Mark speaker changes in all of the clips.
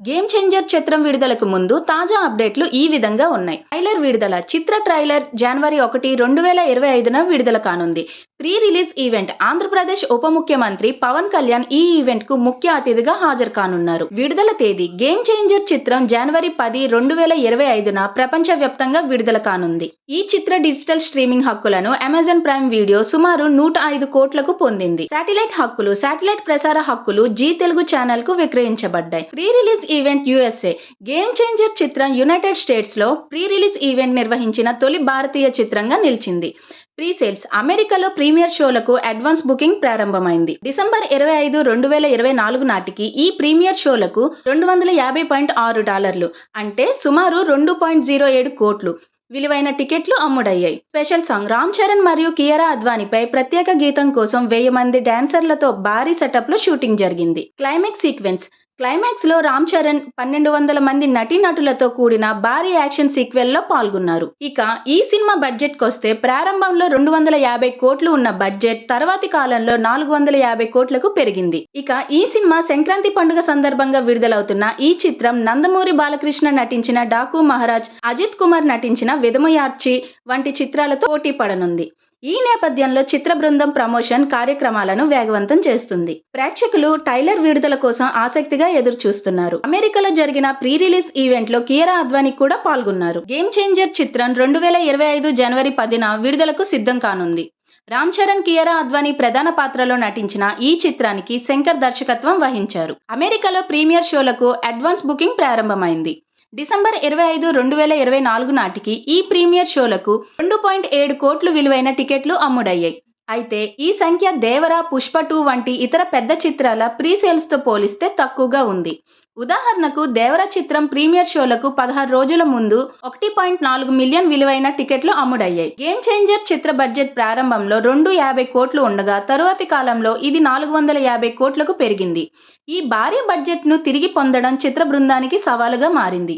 Speaker 1: Game changer చిత్రం విడుదలకు ముందు తాజా అప్డేట్లు ఈ విధంగా ఉన్నాయి. ట్రైలర్ విడుదల చిత్ర ట్రైలర్ జనవరి ఒకటి రెండు వేల ఇరవై ఐదున విడుదల కానుంది. ప్రీ రిలీజ్ ఈవెంట్ ఆంధ్రప్రదేశ్ ఉప ముఖ్యమంత్రి పవన్ కళ్యాణ్ ఈ ఈవెంట్కు ముఖ్య అతిథిగా హాజరు కానున్నారు. విడుదల తేదీ గేమ్ చేంజర్ చిత్రం జనవరి పది రెండు వేల ఇరవై ఐదున ప్రపంచ వ్యాప్తంగా విడుదల కానుంది. ఈ చిత్ర డిజిటల్ స్ట్రీమింగ్ హక్కులను అమెజాన్ ప్రైమ్ వీడియో సుమారు నూట ఐదు కోట్లకు పొందింది. శాటిలైట్ హక్కులు శాటిలైట్ ప్రసార హక్కులు జీ తెలుగు ఛానల్కు విక్రయించబడ్డాయి. Pre release event USA. Game changer చిత్రం యునైటెడ్ స్టేట్స్లో ప్రీ రిలీజ్ ఈవెంట్ నిర్వహించిన తొలి భారతీయ చిత్రంగా నిలిచింది. ప్రీ సేల్స్ అమెరికాలో ప్రీమియర్ షోలకు అడ్వాన్స్ బుకింగ్ ప్రారంభమైంది. డిసెంబర్ ఇరవై ఐదు రెండు వేల ఇరవై నాలుగు నాటికి ఈ ప్రీమియర్ షోలకు రెండు వందల యాభై పాయింట్ ఆరు డాలర్లు అంటే సుమారు రెండు పాయింట్ జీరో ఏడు కోట్లు విలువైన టికెట్లు అమ్ముడయ్యాయి. స్పెషల్ సాంగ్ రామ్ చరణ్ మరియు కియరా అద్వానిపై ప్రత్యేక గీతం కోసం వెయ్యి మంది డాన్సర్లతో భారీ సెటప్లో షూటింగ్ జరిగింది. క్లైమాక్స్ సీక్వెన్స్ క్లైమాక్స్లో రామ్ చరణ్ పన్నెండు వందల మంది నటీనటులతో కూడిన భారీ యాక్షన్ సీక్వెల్లో పాల్గొన్నారు. ఇక ఈ సినిమా బడ్జెట్కి వస్తే ప్రారంభంలో రెండు వందల యాభై కోట్లు ఉన్న బడ్జెట్ తర్వాతి కాలంలో నాలుగు వందల యాభై కోట్లకు పెరిగింది. ఇక ఈ సినిమా సంక్రాంతి పండుగ సందర్భంగా విడుదలవుతున్న ఈ చిత్రం నందమూరి బాలకృష్ణ నటించిన డాకు మహారాజ్ అజిత్ కుమార్ నటించిన విధమయార్చి వంటి చిత్రాలతో పోటీ పడనుంది ఈ నేపథ్యంలో చిత్ర బృందం ప్రమోషన్ కార్యక్రమాలను వేగవంతం చేస్తుంది. ప్రేక్షకులు టైలర్ విడుదల కోసం ఆసక్తిగా ఎదురు చూస్తున్నారు అమెరికాలో జరిగిన ప్రీ రిలీజ్ ఈవెంట్లో కియరా అద్వానీ కూడా పాల్గొన్నారు. గేమ్ చేంజర్ చిత్రం రెండు వేల ఇరవై ఐదు జనవరి పదిన విడుదలకు సిద్ధం కానుంది. రామ్ చరణ్ కియరా అద్వానీ ప్రధాన పాత్రలో నటించిన ఈ చిత్రానికి శంకర్ దర్శకత్వం వహించారు. అమెరికాలో ప్రీమియర్ షోలకు అడ్వాన్స్ బుకింగ్ ప్రారంభమైంది. డిసెంబర్ ఇరవై ఐదు రెండు వేల ఇరవై నాలుగు నాటికి ఈ ప్రీమియర్ షోలకు రెండు పాయింట్ ఏడు కోట్లు విలువైన టికెట్లు అమ్ముడయ్యాయి. అయితే ఈ సంఖ్య దేవర పుష్ప టూ వంటి ఇతర పెద్ద చిత్రాల ప్రీ సేల్స్తో పోలిస్తే తక్కువగా ఉంది. ఉదాహరణకు దేవర చిత్రం ప్రీమియర్ షోలకు పదహారు రోజుల ముందు ఒకటి పాయింట్ నాలుగు మిలియన్ విలువైన టికెట్లు అమ్ముడయ్యాయి. గేమ్ చేంజర్ చిత్ర బడ్జెట్ ప్రారంభంలో రెండు యాభై కోట్లు ఉండగా తరువాతి కాలంలో ఇది నాలుగు వందల యాభై కోట్లకు పెరిగింది. ఈ భారీ బడ్జెట్ను తిరిగి పొందడం చిత్ర బృందానికి సవాలుగా మారింది.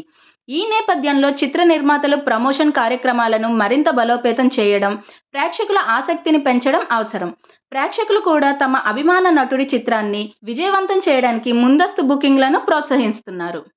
Speaker 1: ఈ నేపథ్యంలో చిత్ర నిర్మాతలు ప్రమోషన్ కార్యక్రమాలను మరింత బలోపేతం చేయడం ప్రేక్షకుల ఆసక్తిని పెంచడం అవసరం. ప్రేక్షకులు కూడా తమ అభిమాన నటుడి చిత్రాన్ని విజయవంతం చేయడానికి ముందస్తు బుకింగ్లను ప్రోత్సహిస్తున్నారు.